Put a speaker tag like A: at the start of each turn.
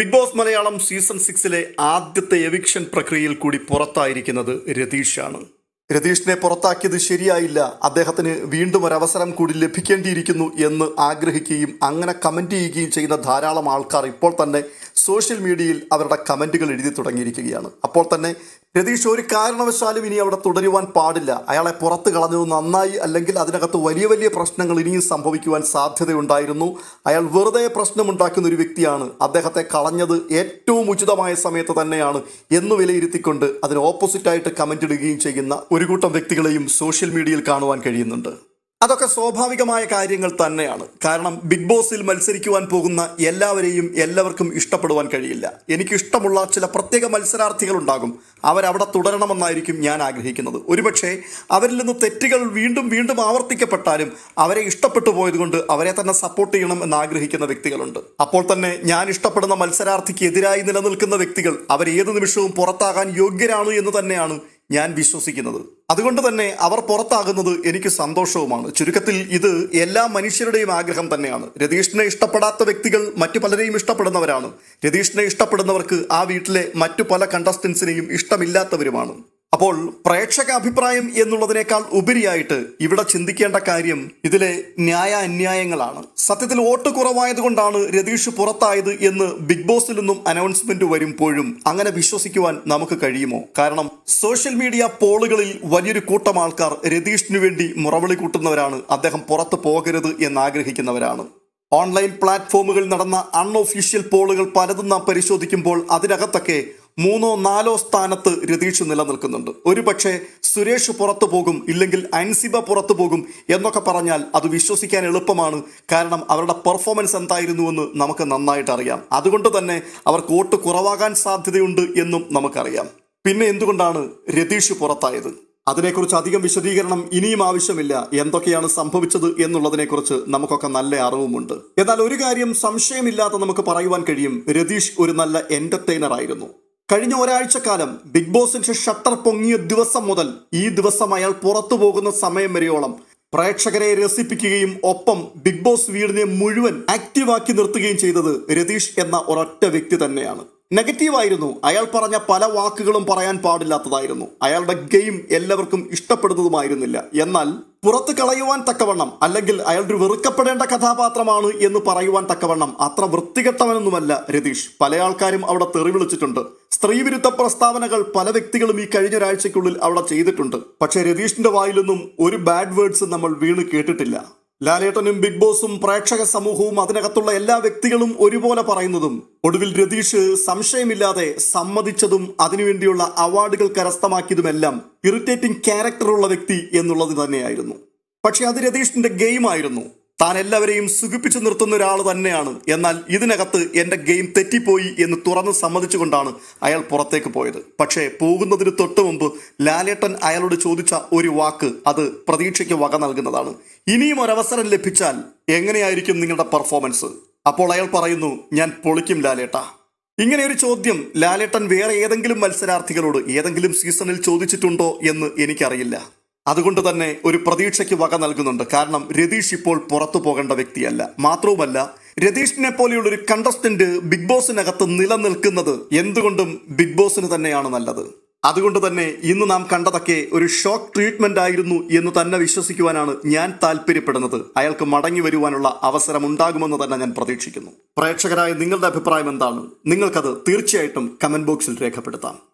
A: Big Boss Malayalam season സിക്സിലെ ആദ്യത്തെ eviction പ്രക്രിയയിൽ കൂടി പുറത്തായിരിക്കുന്നത് രതീഷാണ്. രതീഷിനെ പുറത്താക്കിയത് ശരിയായില്ല. അദ്ദേഹത്തിന് വീണ്ടും ഒരവസരം കൂടി ലഭിക്കേണ്ടിയിരിക്കുന്നു എന്ന് ആഗ്രഹിക്കുകയും അങ്ങനെ കമന്റ് ചെയ്യുകയും ചെയ്യുന്ന ധാരാളം ആൾക്കാർ ഇപ്പോൾ തന്നെ സോഷ്യൽ മീഡിയയിൽ അവരുടെ കമന്റുകൾ എഴുതി തുടങ്ങിയിരിക്കുകയാണ്. അപ്പോൾ തന്നെ രതീഷ് ഒരു കാരണവശാലും ഇനി അവിടെ തുടരുവാൻ പാടില്ല. അയാളെ പുറത്ത് കളഞ്ഞത് നന്നായി അല്ലെങ്കിൽ അതിനകത്ത് വലിയ വലിയ പ്രശ്നങ്ങൾ ഇനിയും സംഭവിക്കുവാൻ സാധ്യതയുണ്ടായിരുന്നു. അയാൾ വെറുതെ പ്രശ്നമുണ്ടാക്കുന്ന ഒരു വ്യക്തിയാണ്. അദ്ദേഹത്തെ കളഞ്ഞത് ഏറ്റവും ഉചിതമായ സമയത്ത് തന്നെയാണ് എന്ന് വിലയിരുത്തിക്കൊണ്ട് അതിന് ഓപ്പോസിറ്റായിട്ട് കമന്റ് ഇടുകയും ചെയ്യുന്ന ഒരു കൂട്ടം വ്യക്തികളെയും സോഷ്യൽ മീഡിയയിൽ കാണുവാൻ കഴിയുന്നുണ്ട്. അതൊക്കെ സ്വാഭാവികമായ കാര്യങ്ങൾ തന്നെയാണ്. കാരണം ബിഗ് ബോസിൽ മത്സരിക്കുവാൻ പോകുന്ന എല്ലാവരെയും എല്ലാവർക്കും ഇഷ്ടപ്പെടുവാൻ കഴിയില്ല. എനിക്ക് ഇഷ്ടമുള്ള ചില പ്രത്യേക മത്സരാർത്ഥികളുണ്ടാകും. അവരവിടെ തുടരണമെന്നായിരിക്കും ഞാൻ ആഗ്രഹിക്കുന്നത്. ഒരുപക്ഷെ അവരിൽ നിന്ന് തെറ്റുകൾ വീണ്ടും വീണ്ടും ആവർത്തിക്കപ്പെട്ടാലും അവരെ ഇഷ്ടപ്പെട്ടു പോയതുകൊണ്ട് അവരെ തന്നെ സപ്പോർട്ട് ചെയ്യണം എന്ന് ആഗ്രഹിക്കുന്ന വ്യക്തികളുണ്ട്. അപ്പോൾ തന്നെ ഞാൻ ഇഷ്ടപ്പെടുന്ന മത്സരാർത്ഥിക്ക് എതിരായി നിലനിൽക്കുന്ന വ്യക്തികൾ അവർ ഏത് നിമിഷവും പുറത്താകാൻ യോഗ്യരാണ് എന്ന് തന്നെയാണ് ഞാൻ വിശ്വസിക്കുന്നത്. അതുകൊണ്ട് തന്നെ അവർ പുറത്താകുന്നത് എനിക്ക് സന്തോഷവുമാണ്. ചുരുക്കത്തിൽ ഇത് എല്ലാ മനുഷ്യരുടെയും ആഗ്രഹം തന്നെയാണ്. രതീഷിനെ ഇഷ്ടപ്പെടാത്ത വ്യക്തികൾ മറ്റു പലരെയും ഇഷ്ടപ്പെടുന്നവരാണ്. രതീഷിനെ ഇഷ്ടപ്പെടുന്നവർക്ക് ആ വീട്ടിലെ മറ്റു പല കണ്ടസ്റ്റൻസിനെയും ഇഷ്ടമില്ലാത്തവരുമാണ്. അപ്പോൾ പ്രേക്ഷക അഭിപ്രായം എന്നുള്ളതിനേക്കാൾ ഉപരിയായിട്ട് ഇവിടെ ചിന്തിക്കേണ്ട കാര്യം ഇതിലെ ന്യായ അന്യായങ്ങളാണ് സത്യത്തിൽ വോട്ട് കുറവായതുകൊണ്ടാണ് രതീഷ് പുറത്തായത് എന്ന് ബിഗ് ബോസിൽ നിന്നും അനൗൺസ്മെന്റ് വരുമ്പോഴും അങ്ങനെ വിശ്വസിക്കുവാൻ നമുക്ക് കഴിയുമോ? കാരണം സോഷ്യൽ മീഡിയ പോളുകളിൽ വലിയൊരു കൂട്ടം ആൾക്കാർ രതീഷിനു വേണ്ടി മുറവിളി കൂട്ടുന്നവരാണ്. അദ്ദേഹം പുറത്തു പോകരുത് എന്ന് ആഗ്രഹിക്കുന്നവരാണ് ഓൺലൈൻ പ്ലാറ്റ്ഫോമുകളിൽ നടന്ന അൺഒഫീഷ്യൽ പോളുകൾ പലതും നാം പരിശോധിക്കുമ്പോൾ അതിനകത്തൊക്കെ മൂന്നോ നാലോ സ്ഥാനത്ത് രതീഷ് നിലനിൽക്കുന്നുണ്ട്. ഒരുപക്ഷെ സുരേഷ് പുറത്തു പോകും ഇല്ലെങ്കിൽ അൻസിബ പുറത്തു പോകും എന്നൊക്കെ പറഞ്ഞാൽ അത് വിശ്വസിക്കാൻ എളുപ്പമാണ്. കാരണം അവരുടെ പെർഫോമൻസ് എന്തായിരുന്നുവെന്ന് നമുക്ക് നന്നായിട്ട് അറിയാം. അതുകൊണ്ട് തന്നെ അവർക്ക് വോട്ട് കുറവാകാൻ സാധ്യതയുണ്ട് എന്നും നമുക്കറിയാം. പിന്നെ എന്തുകൊണ്ടാണ് രതീഷ് പുറത്തായത്? അതിനെക്കുറിച്ച് അധികം വിശദീകരണം ഇനിയും ആവശ്യമില്ല. എന്തൊക്കെയാണ് സംഭവിച്ചത് എന്നുള്ളതിനെക്കുറിച്ച് നമുക്കൊക്കെ നല്ല അറിവുമുണ്ട്. എന്നാൽ ഒരു കാര്യം സംശയമില്ലാതെ നമുക്ക് പറയുവാൻ കഴിയും. രതീഷ് ഒരു നല്ല എന്റർടൈനർ ആയിരുന്നു. കഴിഞ്ഞ ഒരാഴ്ചക്കാലം ബിഗ് ബോസിന്റെ ഷട്ടർ പൊങ്ങിയ ദിവസം മുതൽ ഈ ദിവസം അയാൾ പുറത്തു പോകുന്ന സമയം വരെയോളം പ്രേക്ഷകരെ രസിപ്പിക്കുകയും ഒപ്പം ബിഗ് ബോസ് വീടിനെ മുഴുവൻ ആക്റ്റീവാക്കി നിർത്തുകയും ചെയ്തത് രതീഷ് എന്ന ഒരൊറ്റ വ്യക്തി തന്നെയാണ്. നെഗറ്റീവായിരുന്നു. അയാൾ പറഞ്ഞ പല വാക്കുകളും പറയാൻ പാടില്ലാത്തതായിരുന്നു. അയാളുടെ ഗെയിം എല്ലാവർക്കും ഇഷ്ടപ്പെടുന്നതുമായിരുന്നില്ല. എന്നാൽ പുറത്ത് കളയുവാൻ തക്കവണ്ണം അല്ലെങ്കിൽ അയാൾ ഒരു വെറുക്കപ്പെടേണ്ട കഥാപാത്രമാണ് എന്ന് പറയുവാൻ തക്കവണ്ണം അത്ര വൃത്തികെട്ടവനൊന്നുമല്ല രതീഷ്. പല ആൾക്കാരും അവിടെ തെറി വിളിച്ചിട്ടുണ്ട്. സ്ത്രീവിരുദ്ധ പ്രസ്താവനകൾ പല വ്യക്തികളും ഈ കഴിഞ്ഞ ഒരാഴ്ചക്കുള്ളിൽ അവിടെ ചെയ്തിട്ടുണ്ട്. പക്ഷേ രതീഷിന്റെ വായിലൊന്നും ഒരു ബാഡ് വേർഡ്സ് നമ്മൾ വീണ് കേട്ടിട്ടില്ല. ലാലേട്ടനും ബിഗ് ബോസും പ്രേക്ഷക സമൂഹവും അതിനകത്തുള്ള എല്ലാ വ്യക്തികളും ഒരുപോലെ പറയുന്നതും ഒടുവിൽ രതീഷ് സംശയമില്ലാതെ സമ്മതിച്ചതും അതിനുവേണ്ടിയുള്ള അവാർഡുകൾ കരസ്ഥമാക്കിയതുമെല്ലാം ഇറിറ്റേറ്റിംഗ് ക്യാരക്ടറുള്ള വ്യക്തി എന്നുള്ളത് തന്നെയായിരുന്നു. പക്ഷെ അത് രതീഷിന്റെ ഗെയിമായിരുന്നു. താൻ എല്ലാവരെയും സുഖിപ്പിച്ചു നിർത്തുന്ന ഒരാൾ തന്നെയാണ്. എന്നാൽ ഇതിനകത്ത് എന്റെ ഗെയിം തെറ്റിപ്പോയി എന്ന് തുറന്ന് സമ്മതിച്ചുകൊണ്ടാണ് അയാൾ പുറത്തേക്ക് പോയത്. പക്ഷേ പോകുന്നതിന് തൊട്ട് മുമ്പ് ലാലേട്ടൻ അയാളോട് ചോദിച്ച ഒരു വാക്ക് അത് പ്രതീക്ഷയ്ക്ക് വക നൽകുന്നതാണ്. ഇനിയും ഒരവസരം ലഭിച്ചാൽ എങ്ങനെയായിരിക്കും നിങ്ങളുടെ പെർഫോമൻസ് അപ്പോൾ അയാൾ പറയുന്നു ഞാൻ പൊളിക്കും ലാലേട്ട. ഇങ്ങനെ ഒരു ചോദ്യം ലാലേട്ടൻ വേറെ ഏതെങ്കിലും മത്സരാർത്ഥികളോട് ഏതെങ്കിലും സീസണിൽ ചോദിച്ചിട്ടുണ്ടോ എന്ന് എനിക്കറിയില്ല. അതുകൊണ്ട് തന്നെ ഒരു പ്രതീക്ഷയ്ക്ക് വക നൽകുന്നുണ്ട്. കാരണം രതീഷ് ഇപ്പോൾ പുറത്തു പോകേണ്ട വ്യക്തിയല്ല. മാത്രവുമല്ല രതീഷിനെ പോലെയുള്ള ഒരു കണ്ടസ്റ്റന്റ് ബിഗ് ബോസിനകത്ത് നിലനിൽക്കുന്നത് എന്തുകൊണ്ടും ബിഗ് ബോസിന് തന്നെയാണ് നല്ലത്. അതുകൊണ്ട് തന്നെ ഇന്ന് നാം കണ്ടതൊക്കെ ഒരു ഷോക്ക് ട്രീറ്റ്മെന്റ് ആയിരുന്നു എന്ന് തന്നെ വിശ്വസിക്കുവാനാണ് ഞാൻ താല്പര്യപ്പെടുന്നത്. അയാൾക്ക് മടങ്ങി വരുവാനുള്ള അവസരം ഉണ്ടാകുമെന്ന് തന്നെ ഞാൻ പ്രതീക്ഷിക്കുന്നു. പ്രേക്ഷകരായ നിങ്ങളുടെ അഭിപ്രായം എന്താണ്? നിങ്ങൾക്കത് തീർച്ചയായിട്ടും കമന്റ് ബോക്സിൽ രേഖപ്പെടുത്താം.